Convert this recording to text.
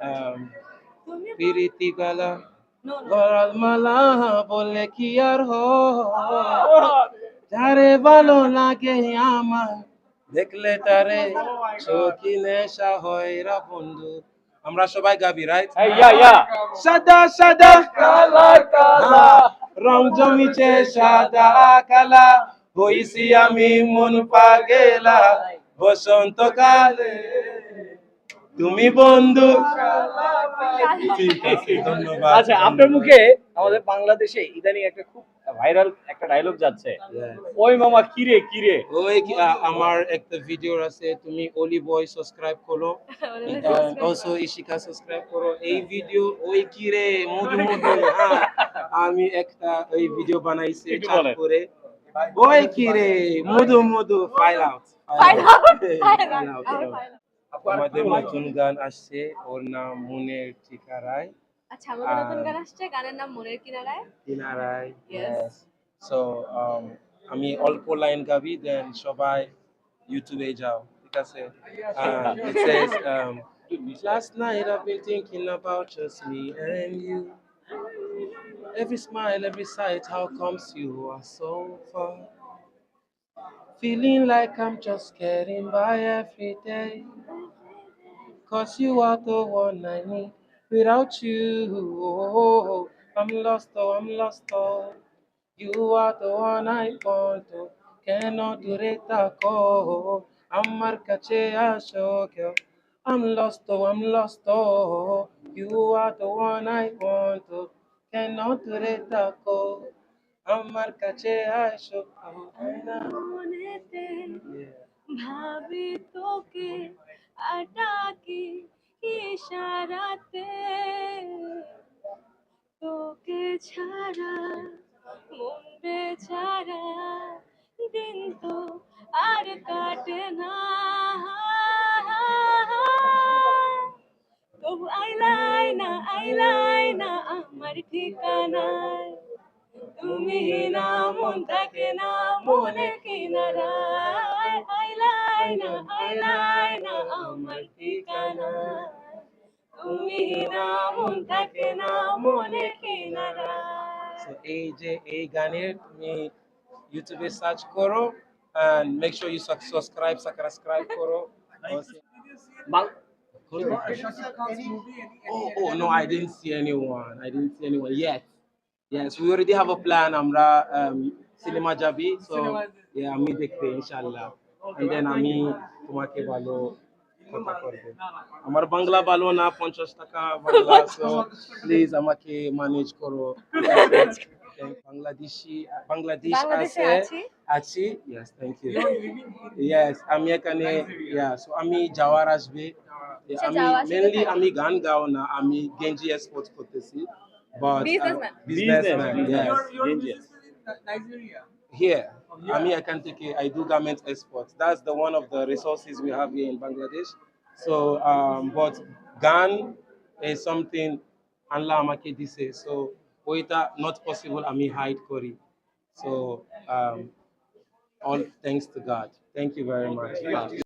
um, পিরিতি গালা no মালা বলে কি আর হয়? যারে ভালো লাগে আমার দেখলে তারে চোখি নেশা হয় রা বন্ধু। আমরা সবাই গাবি রাইট. সাদা সাদা কালা কালা। রং জমিছে সাদা কালা। হইছি আমি মন পাগেলা। বসন্তকালে তুমি বন্ধু। ঠিক আছে ধন্যবাদ আচ্ছা আপনার মুখে আমাদের বাংলাদেশে ইদানিং একটা খুব ভাইরাল একটা ডায়লগ যাচ্ছে। ওই মামা কিরে কিরে ওই আমার একটা ভিডিও আছে তুমি অলি বয় সাবস্ক্রাইব করো অলসো ইশিকা সাবস্ক্রাইব করো। এই ভিডিও ওই কি রে মধু মধু? হ্যাঁ, আমি একটা ওই ভিডিও বানাইছি চাট করে। ওই কি রে Madhu Madhu file out file out, file out. আমাদের নতুন গান আসছে ওর নাম মনের ঠিকারায় আচ্ছা আমাদের নতুন গান আসছে গানের নাম মনের কিনারায় কিনারায় Yes. সো আমি অল্প লাইন গাবি দেন সবাই ইউটিউবে যাও ঠিক আছে Uh, it says um, last night I've been thinking about just me and you every smile every sight how comes you are so far Feeling like I'm just getting by every day. Cause you are the one I need. Without you, oh, I'm lost, oh, I'm lost, oh. You are the one I want, oh. Cannot do it, oh. I'm I'm lost, oh, I'm lost, oh. You are the one I want, oh. Cannot do it, oh. আমার কাছে আসো মনেতে ভাবি তোকে আটাকি ইশারাতে। তোকে ছাড়া মন বেচারা দিন তো আর কাটে না। তবু আইলাই না আইলাই না আমার ঠিকানায়। তুমি না মন থাকে না মনে কিনারায় আইলাই না আইলাই না আমার ঠিকানা তুমি না মন থাকে না মনে কিনারায় So এই যে এই গানের তুমি ইউটিউবে সার্চ করো and make sure you sub- subscribe subscribe করো বাং- Oh, oh no, I didn't see anyone. I didn't see anyone yet. Yes, we already have a plan. Amra um, cinema jabi. So yeah, আমি দেখবে ইনশাআল্লাহ and then আমি তোমাকে ভালো কথা করব আমার বাংলা ভালো না পঞ্চাশ টাকা বাংলা so প্লিজ আমাকে ম্যানেজ করো বাংলাদেশি বাংলাদেশ বাংলাদেশে আছে আছি। আছি yes thank you yes আমি এখানে yeah so আমি যাওয়ার আসবে সে আমি যাওয়া আসবে মেনলি কোথায়? আমি গান গাও না আমি গেঞ্জি এক্সপোর্ট করতেছি but uh, businessman. Businessman. Yes. You're, you're Nigeria. Here. Oh, I do garment exports. That's the one of the resources we have here in Bangladesh. So, um, but gun is something Allah Makedi. So, Oita, not possible, I mean, hide curry. So, um, all thanks to God. Thank you very much.